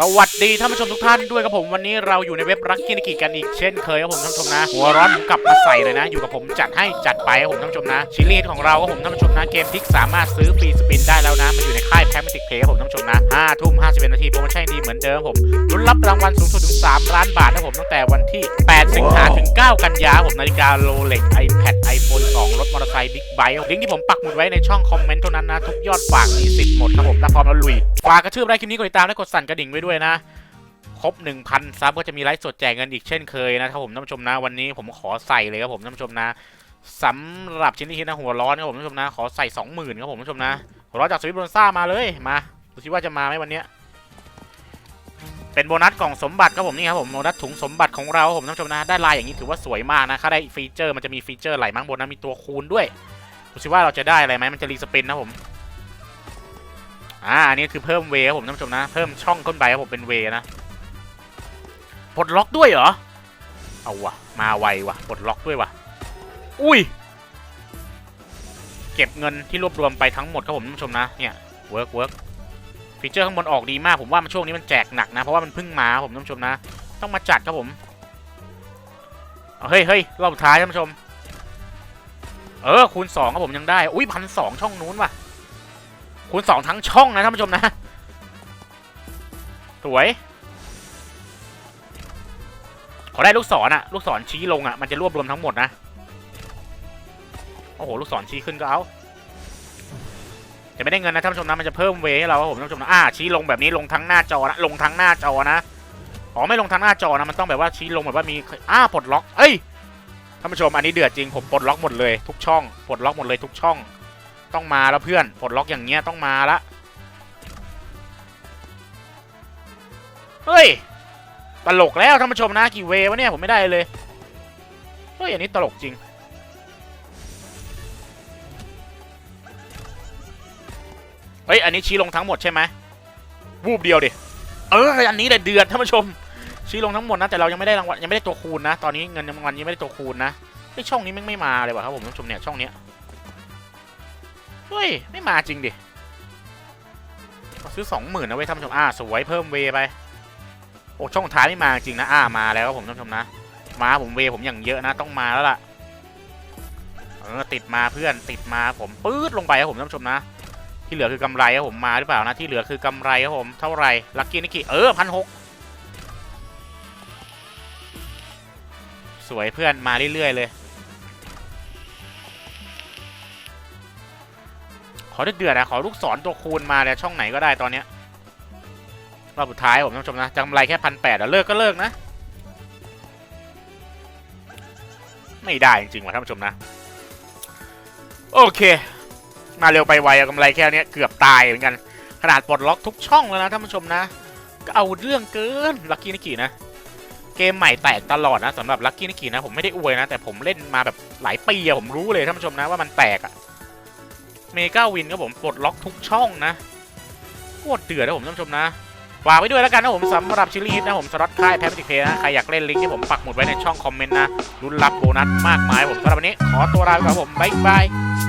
สวัสดีท่านผู้ชมทุกท่านด้วยครับผมวันนี้เราอยู่ในเว็บรักกินกิกันอีกเช่นเคยครับผมท่านผู้ชมนะ หัวร้อนผมกลับมาใส่เลยนะ อยู่กับผมจัดให้จัดไปครับผมท่านผู้ชมนะชิลีของเราครับผมท่านผู้ชมนะเกมพิกสามารถซื้อฟรีสปินได้แล้วนะมันอยู่ในค่ายแพมติกเพย์ครับผมท่านผู้ชมนะ5ทุ่ม51นาทีโปรโมชั่นดีเหมือนเดิมผมลุ้นรับรางวัลสูงสุดถึง3ล้านบาทนะครับผมตั้งแต่วันที่8สิงหาถึง9กันยาผมนาฬิกาโรเล็ก iPad iPhone 2รถมอเตอร์ไซค์บิ๊กไบค์ลิงก์ที่ผมปักหมุดไว้ในช่องคอมเมนต์เท่านั้นนะทุกยอดฝากมีสิทธิ์หมดครับผมถ้าพร้อมแล้วลุยฝากกระชืบไลค์คลิปนี้กดติดตามและกดสั่นกระดิ่งไว้ด้วยนะ ครบ 1,000 ซับก็จะมีไลฟ์สดแจกเงินอีกเช่นเคยนะครับผมท่านผู้ชมนะวันนี้ผมขอใส่เลยครับผมท่านผู้ชมนะสำหรับชิ้นที่คิดนะหัวร้อนครับผมท่านผู้ชมนะขอใส่ 20,000ครับผมท่านผู้ชมนะหัวร้อนจากสวิตบอนซ่ามาเลยมาดูสิว่าจะมาไหมวันเนี้ยเป็นโบนัสกล่องสมบัติครับผมนี่ครับผมโบนัสถุงสมบัติของเราครับผมท่านผู้ชมนะได้ลายอย่างนี้ถือว่าสวยมากนะถ้าได้ฟีเจอร์มันจะมีฟีเจอร์ไหลมั้งบนนั้นมีตัวคูณด้วยดูสิว่าเราจะได้อะไรไหมมันจะรีสปินนะผม อ่าอันนี้คือเพิ่มเวย์ครับผมท่านผู้ชมนะ เพิ่มช่องขึ้นไปครับผมเป็นเวนะปลดล็อกด้วยเหรอ เอาวะมาไววะปลดล็อกด้วยวะอุ้ย เก็บเงินที่รวบรวมไปทั้งหมดครับผมท่านผู้ชมนะเนี่ยเวิร์กเวิร์กฟีเจอร์ข้างบนออกดีมากผมว่ามันช่วงนี้มันแจกหนักนะ เพราะว่ามันเพิ่งมาครับผมท่านผู้ชมนะ ต้องมาจัดครับผมเฮ้ยเฮ้ยรอบท้ายท่านผู้ชม เออคูณสองครับผมยังได้ อุ้ยพันสองช่องนู้นว่ะ คูณสองทั้งช่องนะท่านผู้ชมนะ สวย ขอได้ลูกศรอะลูกศรชี้ลงอะมันจะรวบรวมทั้งหมดนะ โอ้โห ลูกศรชี้ขึ้นก็เอาจะไม่ได้เงินนะท่านผู้ชมนะ มันจะเพิ่มเวให้เราครับผมท่านผู้ชมนะอ่าชี้ลงแบบนี้ลงทั้งหน้าจอนะลงทั้งหน้าจอนะอ๋อไม่ลงทั้งหน้าจอนะมันต้องแบบว่าชี้ลงแบบว่ามีอ้าปลดล็อก เอ้ยท่านผู้ชมอันนี้เดือดจริงผมปลดล็อกหมดเลยทุกช่องปลดล็อกหมดเลยทุกช่อง ต้องมาแล้วเพื่อนปลดล็อกอย่างเงี้ยต้องมาละเฮ้ยตลกแล้วท่านผู้ชมนะกี่เววะเนี่ยผมไม่ได้เลยเฮ้ยอันนี้ตลกจริงเฮ้ยอันนี้ชี้ลงทั้งหมดใช่ไหมวูบเดียวดิเอออันนี้แหละเดือดท่านผู้ชม ชี้ลงทั้งหมดนะแต่เรายังไม่ได้รางวัลยังไม่ได้ตัวคูณนะ ตอนนี้เงินรางวัลยังไม่ได้ตัวคูณนะไอช่องนี้แม่งไม่มาเลยว่ะครับผมท่านผู้ชมเนี่ยช่องเนี้ย เฮ้ย ไม่มาจริงดิซื้อสองหมื่นนะเว้ยท่านผู้ชมอ่าสวยเพิ่มเวไป โอ้ช่องท้ายไม่มาจริงนะอ่ามาแล้วผมท่านผู้ชมนะ มาผมเวผมอย่างเยอะนะต้องมาแล้วล่ะเออติดมาเพื่อนติดมาผมปื๊ดลงไปครับผมท่านผู้ชมนะ ที่เหลือคือกำไรครับผมมาหรือเปล่านะที่เหลือคือกำไรครับผมเท่าไหร่ลัคกี้นิกกี้เออพันหกสวยเพื่อนมาเรื่อยๆเลย ขอเดือดๆนะขอลูกศรตัวคูณมาเนี่ยช่องไหนก็ได้ตอนเนี้ยรอบสุดท้ายผมท่านผู้ชมนะจำไรแค่พันแปดเลิกก็เลิกนะ ไม่ได้จริงๆว่ะท่านผู้ชมนะ โอเค มาเร็วไปไวอะกำไรแค่เนี้ยเกือบตายเหมือนกัน ขนาดปลดล็อกทุกช่องแล้วนะท่านผู้ชมนะก็เอาเรื่องเกินลักกี้นิกินะ เกมใหม่แตกตลอดนะสำหรับลักกี้นิกินะ ผมไม่ได้อวยนะ แต่ผมเล่นมาแบบหลายปีอะผมรู้เลยท่านผู้ชมนะว่ามันแตกอะ เมกาวินก็ผมปลดล็อกทุกช่องนะโคตรเดือดนะผมท่านผู้ชมนะฝากไว้ด้วยแล้วกันนะผมสำหรับชิลลี่นะผมสล็อตค่ายแพมติเพนะใครอยากเล่นลิงก์ที่ผมปักหมุดไว้ในช่องคอมเมนต์นะรุ้นรับโบนัสมากมายผมสำหรับวันนี้ขอตัวลาไปก่อนครับผมบ๊ายบาย